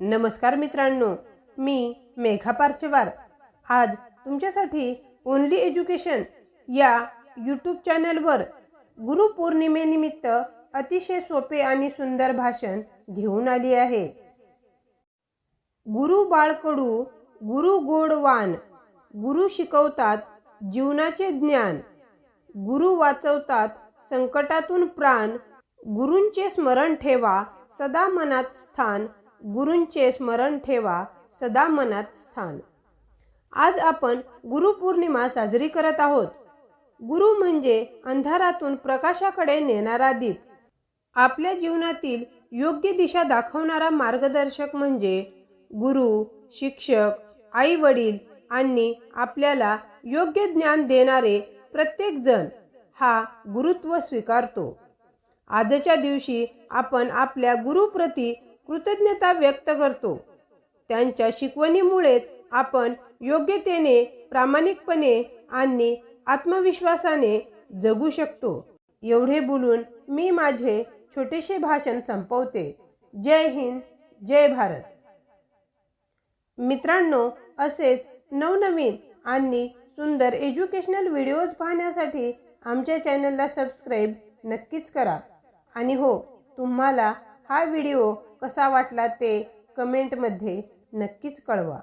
नमस्कार मित्रांनो मी मेघा पारचेवार. आज तुमच्यासाठी ओनली एज्युकेशन या यूट्यूब चॅनलवर गुरुपौर्णिमेनिमित्त अतिशय सोपे आणि सुंदर भाषण घेऊन आली आहे. गुरु बाळकडू गुरु गोडवान गुरु शिकवतात जीवनाचे ज्ञान गुरु वाचवतात संकटातून प्राण गुरूंचे स्मरण ठेवा सदा मनात स्थान गुरूंचे स्मरण ठेवा सदा मनात स्थान. आज आपण गुरुपौर्णिमा साजरी करत आहोत. गुरु म्हणजे अंधारातून प्रकाशाकडे नेणारा दीप. आपल्या जीवनातील योग्य दिशा दाखवणारा मार्गदर्शक म्हणजे गुरु शिक्षक आई वडील आणि आपल्याला योग्य ज्ञान देणारे प्रत्येक जण हा गुरुत्व स्वीकारतो. आजच्या दिवशी आपण आपल्या गुरुप्रती कृतज्ञता व्यक्त करतो. त्यांच्या शिकवणीमुळेच आपण योग्यतेने प्रामाणिकपणे आणि आत्मविश्वासाने जगू शकतो. एवढे बोलून मी माझे छोटेसे भाषण संपवते. जय हिंद जय भारत. मित्रांनो असेच नवनवीन आणि सुंदर एज्युकेशनल व्हिडिओज पाहण्यासाठी आमच्या चॅनलला सबस्क्राईब नक्कीच करा. आणि हो तुम्हाला हा व्हिडिओ कसा वाटला ते कमेंटमध्ये नक्कीच कळवा.